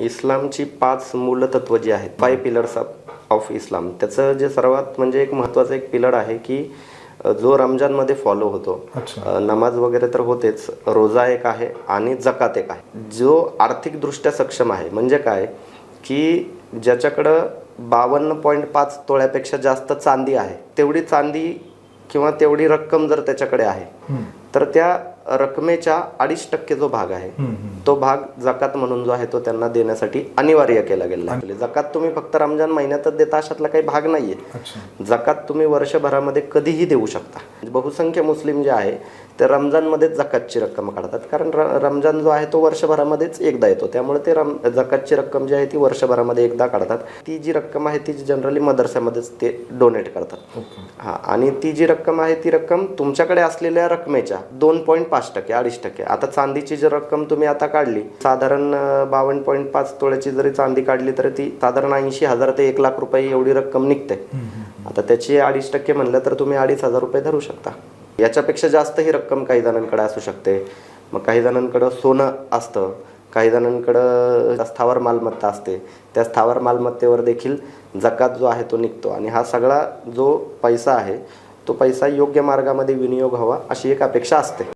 इस्लामची पाच मूलतत्व जी आहेत five pillars of Islam त्याचं जे सर्वात म्हणजे एक महत्त्वाचं एक पिलर आहे की जो रमजानमध्ये फॉलो होतो. नमाज वगैरे तर होतेच रोजा एक आहे आणि जकात एक आहे. जो आर्थिकदृष्ट्या सक्षम आहे म्हणजे काय? की ज्याच्याकडं बावन्न पॉईंट पाच तोळ्यापेक्षा जास्त चांदी आहे तेवढी चांदी किंवा तेवढी रक्कम जर त्याच्याकडे आहे तर त्या रकमेच्या अडीच टक्के जो भाग आहे तो भाग जकात म्हणून जो आहे तो त्यांना देण्यासाठी अनिवार्य केला गेला आहे. जकात तुम्ही फक्त रमजान महिन्यातच देता अशातला काही भाग नाहीये. अच्छा. जकात तुम्ही वर्षभरामध्ये कधीही देऊ शकता. बहुसंख्य मुस्लिम जे आहे ते रमजानमध्येच जकातची रक्कम काढतात. कारण र रमजान जो आहे तो वर्षभरामध्येच एकदा येतो. त्यामुळे ते रम जकातची रक्कम जी आहे ती वर्षभरामध्ये एकदा काढतात. ती जी रक्कम आहे ती जनरली मदरस्यामध्येच ते डोनेट करतात. हा आणि ती जी रक्कम आहे ती रक्कम तुमच्याकडे असलेल्या रकमेच्या दोन पॉईंट पाच टक्के अडीच टक्के. आता चांदीची जी रक्कम तुम्ही आता काढली साधारण बावन्न पॉईंट पाच तोळ्याची जरी चांदी काढली तर ती साधारण ऐंशी हजार ते एक लाख रुपये एवढी रक्कम निघते. आता त्याची अडीच टक्के म्हणलं तर तुम्ही अडीच हजार रुपये धरू शकता. याच्यापेक्षा जास्त ही रक्कम काही जणांकडे असू शकते. मग काही जणांकडं सोनं असतं. काही जणांकडं स्थावर मालमत्ता असते. त्या स्थावर मालमत्तेवर देखील जकात जो आहे तो निघतो आणि हा सगळा जो पैसा आहे तो पैसा योग्य मार्गामध्ये विनियोग हवा अशी एक अपेक्षा असते.